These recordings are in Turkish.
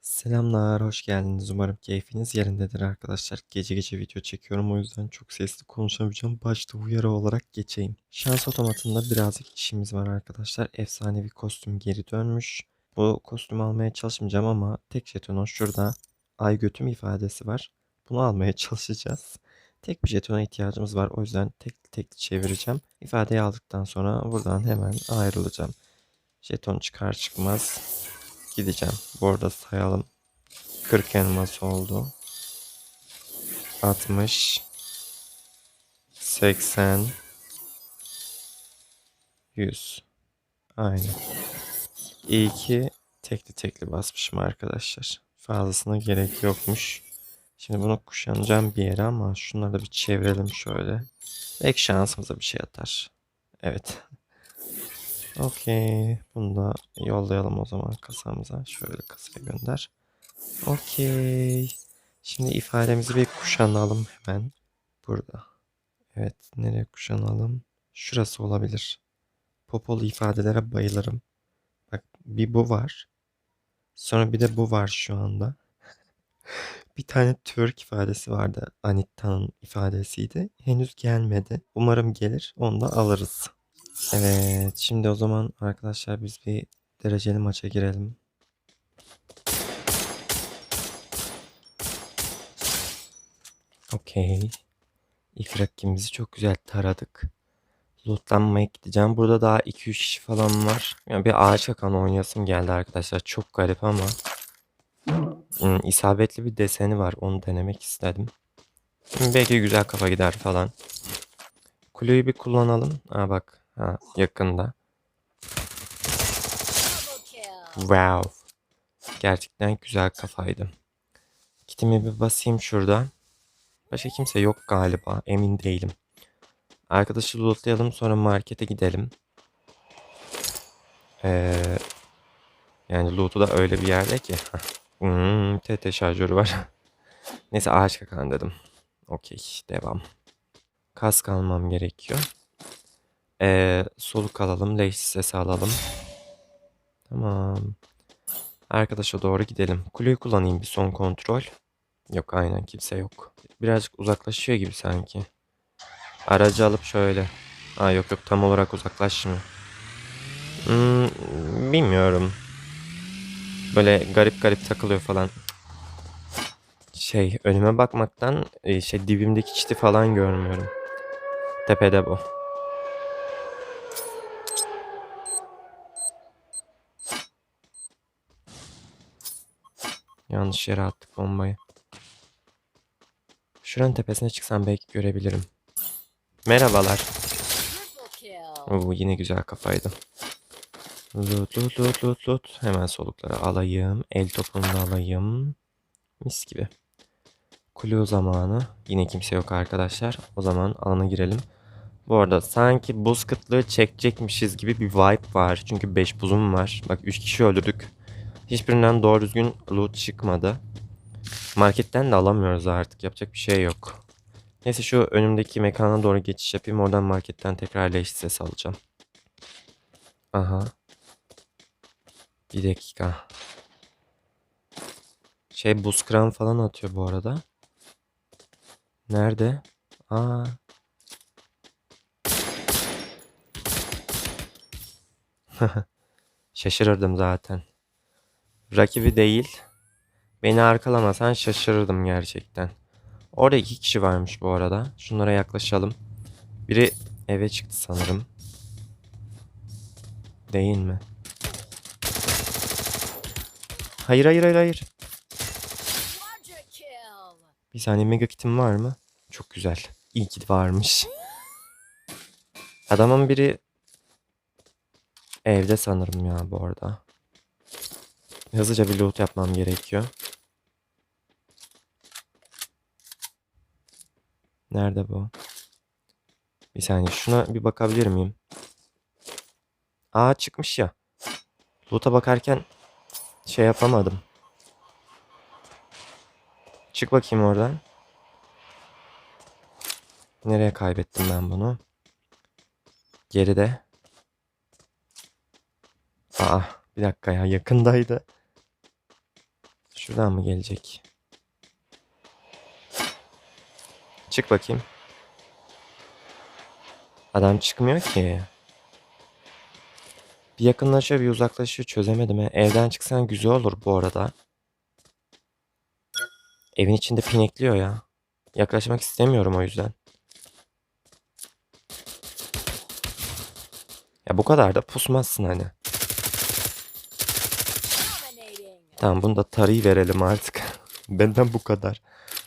Selamlar, hoş geldiniz. Umarım keyfiniz yerindedir arkadaşlar. Gece gece video çekiyorum o yüzden çok sesli konuşamayacağım. Başta uyarı olarak geçeyim. Şans otomatında birazcık işimiz var arkadaşlar. Efsanevi kostüm geri dönmüş. Bu kostümü almaya çalışmayacağım ama tek jetonun şurada ay götüm ifadesi var. Bunu almaya çalışacağız. Tek bir jetona ihtiyacımız var. O yüzden tek tek çevireceğim. İfadeyi aldıktan sonra buradan hemen ayrılacağım. Jeton çıkar çıkmaz gideceğim. Bu arada sayalım. 40 elmas oldu. 60 80 100 Aynen. İyi ki tekli tekli basmışım arkadaşlar. Fazlasına gerek yokmuş. Şimdi bunu kuşanacağım bir yere ama şunları da bir çevirelim şöyle. Belki şansımıza bir şey atar. Evet. Okey. Bunu da yollayalım o zaman kasamıza. Şöyle kasaya gönder. Okey. Şimdi ifademizi bir kuşanalım hemen. Burada. Evet. Nereye kuşanalım? Şurası olabilir. Popolu ifadelere bayılırım. Bak bir bu var. Sonra bir de bu var şu anda. bir tane Türk ifadesi vardı. Anitta'nın ifadesiydi. Henüz gelmedi. Umarım gelir. Onu da alırız. Evet, şimdi o zaman arkadaşlar biz bir dereceli maça girelim. Okey. İlk rakibimizi çok güzel taradık. Lootlanmaya gideceğim. Burada daha 2-3 kişi falan var. Yani bir ağaç kakan oynayasım geldi arkadaşlar. Çok garip ama. Hmm, isabetli bir deseni var. Onu denemek istedim. Şimdi belki güzel kafa gider falan. Kuleyi bir kullanalım. Aa bak. Ha, yakında. Wow. Gerçekten güzel kafaydı. Kitimi bir basayım şurada. Başka kimse yok galiba. Emin değilim. Arkadaşı lootlayalım sonra markete gidelim. Ee, yani loot'u da öyle bir yerde ki. Hmm, TT şarjörü var. Neyse ağaç kakan dedim. Okey devam. Kask almam gerekiyor. Ee, soluk alalım. Leş sesi alalım. Tamam. Arkadaşa doğru gidelim. Kuleyi kullanayım bir son kontrol. Yok aynen kimse yok. Birazcık uzaklaşıyor gibi sanki. Aracı alıp şöyle. Aa yok yok tam olarak uzaklaşmıyor. Hmm, bilmiyorum. Böyle garip garip takılıyor falan. Şey önüme bakmaktan e, şey dibimdeki çiti falan görmüyorum. Tepede bu. Yanlış yere attık bombayı. Şuranın tepesine çıksam belki görebilirim. Merhabalar. Oo, yine güzel kafaydı. Loot loot loot loot loot. Hemen solukları alayım. El topunu alayım. Mis gibi. Kulu zamanı. Yine kimse yok arkadaşlar. O zaman alana girelim. Bu arada sanki buz kıtlığı çekecekmişiz gibi bir vibe var. Çünkü 5 buzum var. Bak 3 kişi öldürdük. Hiçbirinden doğru düzgün loot çıkmadı. Marketten de alamıyoruz artık. Yapacak bir şey yok. Neyse şu önümdeki mekana doğru geçiş yapayım. Oradan marketten tekrar leş ses alacağım. Aha. Bir dakika. Şey buz kıran falan atıyor bu arada. Nerede? Aa. Şaşırırdım zaten. Rakibi değil. Beni arkalamasan şaşırırdım gerçekten. Orada iki kişi varmış bu arada. Şunlara yaklaşalım. Biri eve çıktı sanırım. Değil mi? Hayır hayır hayır hayır. Bir saniye mega kitim var mı? Çok güzel. İyi ki varmış. Adamın biri evde sanırım ya bu arada. Hızlıca bir loot yapmam gerekiyor. Nerede bu? Bir saniye şuna bir bakabilir miyim? Aa çıkmış ya. Loot'a bakarken şey yapamadım. Çık bakayım oradan. Nereye kaybettim ben bunu? Geride. Aa bir dakika ya yakındaydı. Şuradan mı gelecek? Çık bakayım. Adam çıkmıyor ki. Bir yakınlaşıyor bir uzaklaşıyor çözemedim. he. Evden çıksan güzel olur bu arada. Evin içinde pinekliyor ya. Yaklaşmak istemiyorum o yüzden. Ya bu kadar da pusmazsın hani. Tamam bunu da tarayı verelim artık. Benden bu kadar.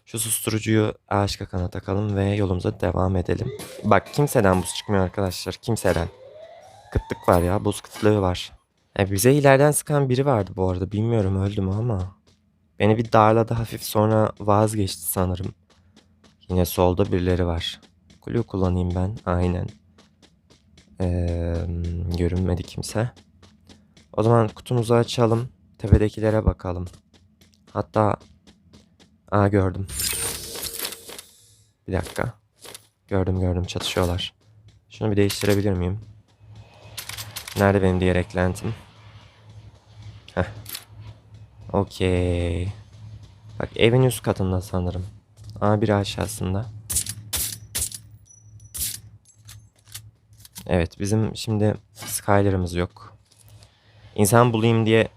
Şu susturucuyu ağaç kakana takalım ve yolumuza devam edelim. Bak kimseden buz çıkmıyor arkadaşlar. Kimseden. Kıtlık var ya. Buz kıtlığı var. E, bize ileriden sıkan biri vardı bu arada. Bilmiyorum öldü mü ama. Beni bir darladı hafif sonra vazgeçti sanırım. Yine solda birileri var. Kulu kullanayım ben. Aynen. Ee, görünmedi kimse. O zaman kutumuzu açalım. Tepedekilere bakalım. Hatta Aa gördüm. Bir dakika. Gördüm gördüm çatışıyorlar. Şunu bir değiştirebilir miyim? Nerede benim diğer eklentim? Heh. Okey. Bak evin üst katında sanırım. Aa biri aşağısında. Evet bizim şimdi Skyler'ımız yok. İnsan bulayım diye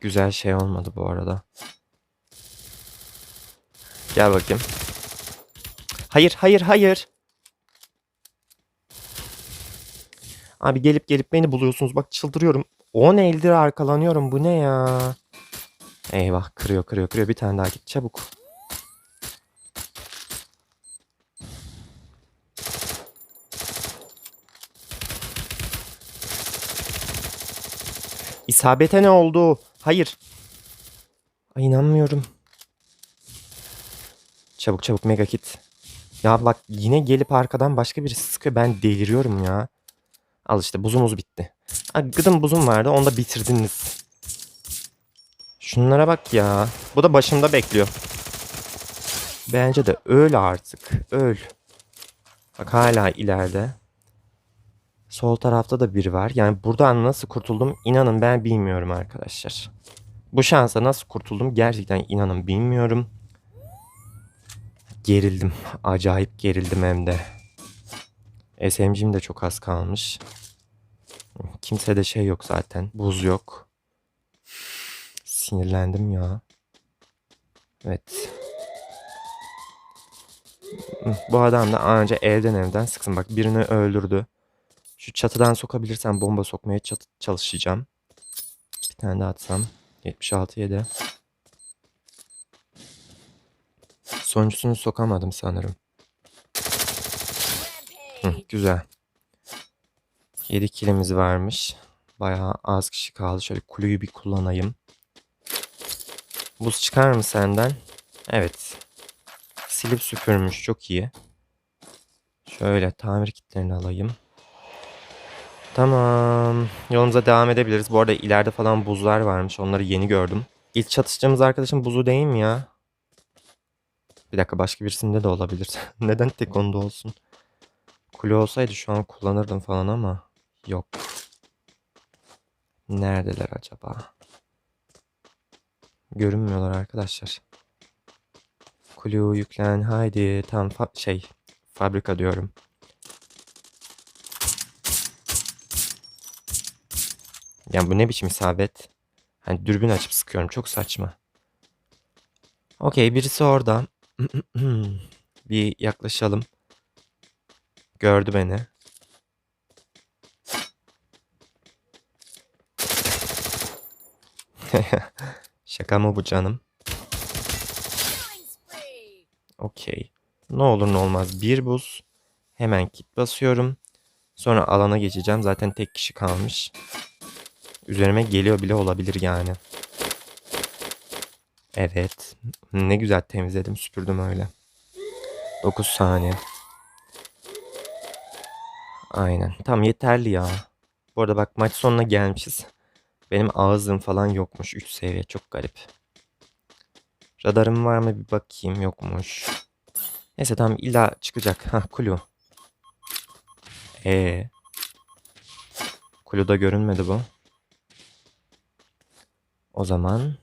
güzel şey olmadı bu arada. Gel bakayım. Hayır, hayır, hayır. Abi gelip gelip beni buluyorsunuz. Bak çıldırıyorum. 10 eldir arkalanıyorum. Bu ne ya? Eyvah kırıyor kırıyor kırıyor. Bir tane daha git çabuk. İsabete ne oldu? Hayır. Ay inanmıyorum. Çabuk çabuk mega kit. Ya bak yine gelip arkadan başka birisi sıkıyor. Ben deliriyorum ya. Al işte buzumuz bitti. Ha, gıdım buzum vardı onu da bitirdiniz. Şunlara bak ya. Bu da başımda bekliyor. Bence de öl artık. Öl. Bak hala ileride. Sol tarafta da biri var. Yani buradan nasıl kurtuldum inanın ben bilmiyorum arkadaşlar. Bu şansa nasıl kurtuldum gerçekten inanın bilmiyorum. Gerildim. Acayip gerildim hem de. SMG'm de çok az kalmış. Kimse de şey yok zaten. Buz yok. Sinirlendim ya. Evet. Bu adam da anca evden evden sıksın. Bak birini öldürdü. Şu çatıdan sokabilirsem bomba sokmaya çalışacağım. Bir tane daha atsam. 76 7. Sonuncusunu sokamadım sanırım. Hı, güzel. 7 kilimiz varmış. Bayağı az kişi kaldı. Şöyle kuleyi bir kullanayım. Buz çıkar mı senden? Evet. Silip süpürmüş. Çok iyi. Şöyle tamir kitlerini alayım. Tamam. Yolumuza devam edebiliriz. Bu arada ileride falan buzlar varmış. Onları yeni gördüm. İlk çatışacağımız arkadaşım buzu değil mi ya? Bir dakika başka birisinde de olabilir. Neden tek onda olsun? Kule olsaydı şu an kullanırdım falan ama yok. Neredeler acaba? Görünmüyorlar arkadaşlar. Kulu yüklen haydi tam fa- şey fabrika diyorum. Ya bu ne biçim isabet? Hani dürbün açıp sıkıyorum. Çok saçma. Okey birisi orada. bir yaklaşalım. Gördü beni. Şaka mı bu canım? Okey. Ne olur ne olmaz. Bir buz. Hemen kit basıyorum. Sonra alana geçeceğim. Zaten tek kişi kalmış. Üzerime geliyor bile olabilir yani. Evet. Ne güzel temizledim, süpürdüm öyle. 9 saniye. Aynen. Tam yeterli ya. Bu arada bak maç sonuna gelmişiz. Benim ağzım falan yokmuş. 3 seviye. Çok garip. Radarım var mı bir bakayım. Yokmuş. Neyse tamam illa çıkacak. Ha Kulu. Ee. Kulu'da görünmedi bu. O zaman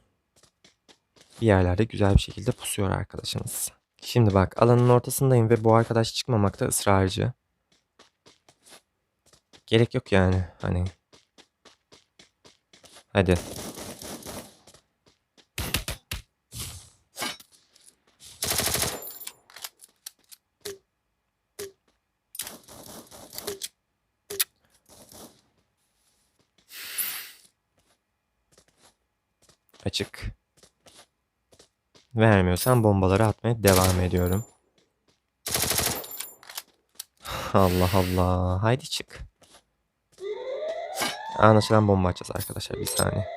bir yerlerde güzel bir şekilde pusuyor arkadaşımız. Şimdi bak alanın ortasındayım ve bu arkadaş çıkmamakta ısrarcı. Gerek yok yani hani. Hadi. Açık. Vermiyorsan bombaları atmaya devam ediyorum. Allah Allah. Haydi çık. Anlaşılan bomba açacağız arkadaşlar bir saniye.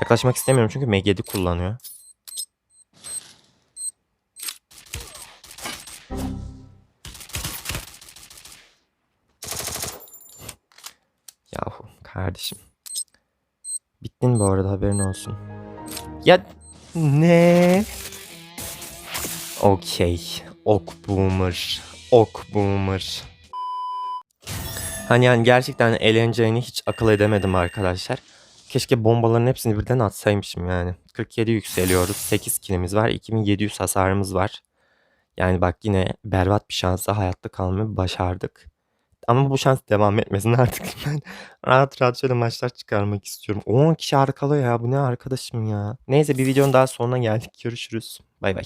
Yaklaşmak istemiyorum çünkü M7 kullanıyor. Yahu kardeşim. Bittin bu arada haberin olsun. Ya ne? Okey. Ok boomer. Ok boomer. Hani yani gerçekten eğleneceğini hiç akıl edemedim arkadaşlar. Keşke bombaların hepsini birden atsaymışım yani. 47 yükseliyoruz. 8 kilimiz var. 2700 hasarımız var. Yani bak yine berbat bir şansla hayatta kalmayı başardık. Ama bu şans devam etmesin artık. Ben rahat rahat şöyle maçlar çıkarmak istiyorum. 10 kişi arkalıyor ya. Bu ne arkadaşım ya. Neyse bir videonun daha sonuna geldik. Görüşürüz. Bay bay.